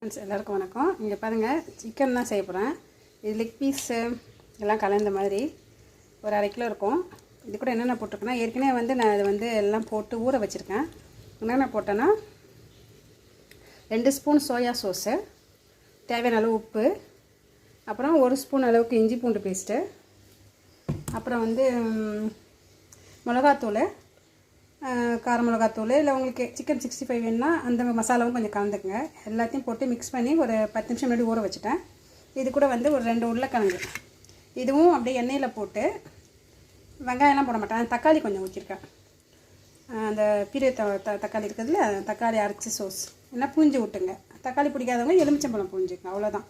Friends எல்லாருக்கும் வணக்கம். இங்கே பாருங்கள் சிக்கன் தான் செய்ய போகிறேன் இது லெக் பீஸு எல்லாம் கலந்த மாதிரி ஒரு அரை கிலோ இருக்கும். இது கூட என்னென்ன போட்டிருக்கேன்னா ஏற்கனவே வந்து நான் அதை வந்து எல்லாம் போட்டு ஊற வச்சுருக்கேன். என்னென்ன போட்டேன்னா ரெண்டு ஸ்பூன் சோயா சோஸு தேவையான அளவு உப்பு அப்புறம் ஒரு ஸ்பூன் அளவுக்கு இஞ்சி பூண்டு பேஸ்ட்டு அப்புறம் வந்து மிளகாத்தூள் கார மிளகாத்தூள் இல்லை உங்களுக்கு சிக்கன் சிக்ஸ்டி ஃபைவ் வேணுன்னா அந்த மசாலாவும் கொஞ்சம் கலந்துக்குங்க. எல்லாத்தையும் போட்டு மிக்ஸ் பண்ணி ஒரு பத்து நிமிஷம் முன்னாடி ஊற வச்சுட்டேன். இது கூட வந்து ஒரு ரெண்டு உருளைக்கிழங்கு. இதுவும் அப்படியே எண்ணெயில் போட்டு வெங்காயம்லாம் போட மாட்டேன். தக்காளி கொஞ்சம் ஊற்றிருக்கேன் அந்த பீரிய த தக்காளி இருக்குதுல்ல தக்காளி அரைச்சி சோஸ் என்ன பூஞ்சி விட்டுங்க தக்காளி பிடிக்காதவங்க எலுமிச்சம்பழம் பூஞ்சிங்க அவ்வளோதான்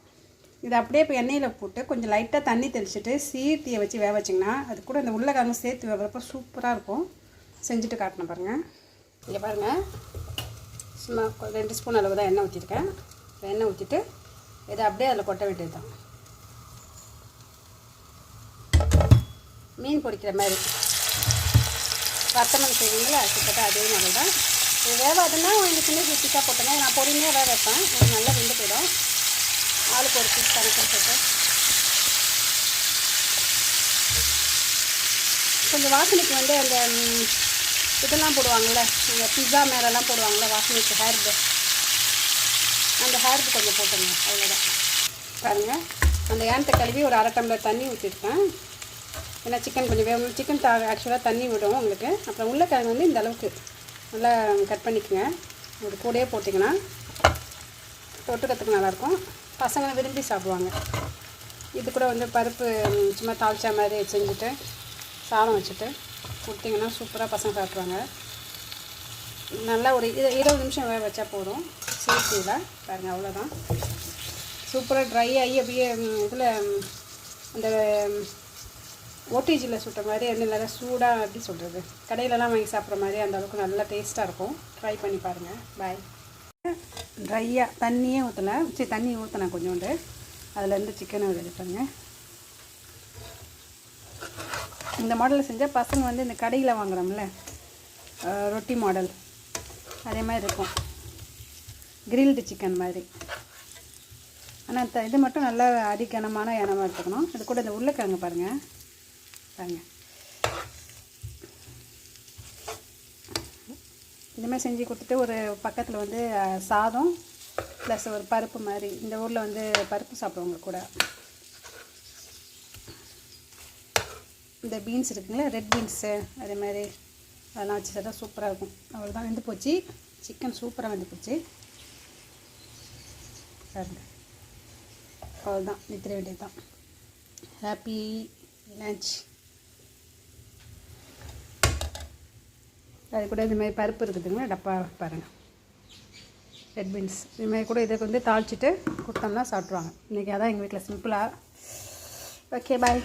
இதை அப்படியே இப்போ எண்ணெயில் போட்டு கொஞ்சம் லைட்டாக தண்ணி தெளிச்சுட்டு சீர்த்தியை வச்சு வேக வச்சிங்கன்னா அது கூட இந்த உருளைக்கிழங்கு சேர்த்து வேகிறப்ப சூப்பராக இருக்கும். செஞ்சுட்டு காட்டினேன் பாருங்கள் இங்கே பாருங்கள் சும்மா ரெண்டு ஸ்பூன் அளவு தான் எண்ணெய் ஊற்றிருக்கேன் எண்ணெய் ஊற்றிட்டு இதை அப்படியே அதில் கொட்ட வேண்டியது தான் மீன் பொடிக்கிற மாதிரி. வத்தமல் செய்வீங்களா? கிட்டத்தட்ட அதே மாதிரி தான் இது வேவாதுன்னா உங்களுக்கு சின்ன பிடிச்சா போட்டேன்னா நான் பொறுமையாக வேக வைப்பேன். இது நல்லா வெந்து போயிடும். ஆளுக்கு ஒரு பீஸ் கணக்குன்னு சொல்லிட்டு கொஞ்சம் வாசனைக்கு வந்து அந்த இதெல்லாம் போடுவாங்கள்ல இந்த பிஸா மேலெல்லாம் போடுவாங்கள்ல வாசனைக்கு ஹேர்பு அந்த ஹேர்பு கொஞ்சம் போட்டுங்க அவ்வளோதான் பாருங்கள் அந்த ஏனத்தை கழுவி ஒரு அரை டம்ளர் தண்ணி ஊற்றிருக்கேன் ஏன்னா சிக்கன் கொஞ்சம் வேணும் சிக்கன் தா ஆக்சுவலாக தண்ணி விடும் உங்களுக்கு. அப்புறம் உருளைக்கிழங்கு வந்து இந்த அளவுக்கு நல்லா கட் பண்ணிக்கோங்க. ஒரு கூடையே போட்டிங்கன்னா தொட்டுக்கிறதுக்கு நல்லாயிருக்கும். பசங்களை விரும்பி சாப்பிடுவாங்க. இது கூட வந்து பருப்பு சும்மா தாளிச்சா மாதிரி செஞ்சுட்டு சாதம் வச்சுட்டு கொடுத்தீங்கன்னா சூப்பராக பசங்க சாப்பிட்ருவாங்க நல்லா ஒரு இரு இருபது நிமிஷம் வேக வச்சா போதும். சேர்த்தியில் பாருங்கள் அவ்வளோதான் சூப்பராக ட்ரை ஆகி அப்படியே இதில் அந்த ஓட்டேஜில் சுட்ட மாதிரி வந்து நல்லா சூடாக எப்படி சொல்கிறது கடையிலலாம் வாங்கி சாப்பிட்ற மாதிரி அந்த அளவுக்கு நல்லா டேஸ்ட்டாக இருக்கும். ட்ரை பண்ணி பாருங்கள் பாய் ட்ரையாக தண்ணியே ஊற்றலை சரி தண்ணி ஊற்றினேன் கொஞ்சோண்டு. அதுலேருந்து சிக்கனை எடுப்பேங்க இந்த மாடலில் செஞ்சால் பசங்க வந்து இந்த கடையில் வாங்குறோம்ல ரொட்டி மாடல் அதே மாதிரி இருக்கும். கிரில்டு சிக்கன் மாதிரி. ஆனால் த இது மட்டும் நல்லா அடிக்கனமான இனமாக எடுத்துக்கணும். இது கூட இந்த உருளைக்கிழங்கு பாருங்கள் பாருங்கள் இதுமாதிரி செஞ்சு கொடுத்துட்டு ஒரு பக்கத்தில் வந்து சாதம் ப்ளஸ் ஒரு பருப்பு மாதிரி. இந்த ஊரில் வந்து பருப்பு சாப்பிடுவாங்க கூட. இந்த பீன்ஸ் இருக்குங்களா ரெட் பீன்ஸு அதே மாதிரி அதெல்லாம் வச்சு சாப்பிட்டா சூப்பராக இருக்கும். அவ்வளோதான் வெந்து போச்சு. சிக்கன் சூப்பராக வெந்து போச்சு. பாருங்க. அவ்வளோதான் நித்திர வேண்டியது தான் ஹாப்பி லஞ்ச் அது கூட இது மாதிரி பருப்பு இருக்குதுங்களா டப்பா பாருங்கள் ரெட் பீன்ஸ் இதுமாதிரி கூட இதை வந்து தாளிச்சிட்டு கொடுத்தோம்னா சாப்பிட்ருவாங்க இன்றைக்கி அதான் எங்கள் வீட்டில் சிம்பிளாக ஓகே பாய்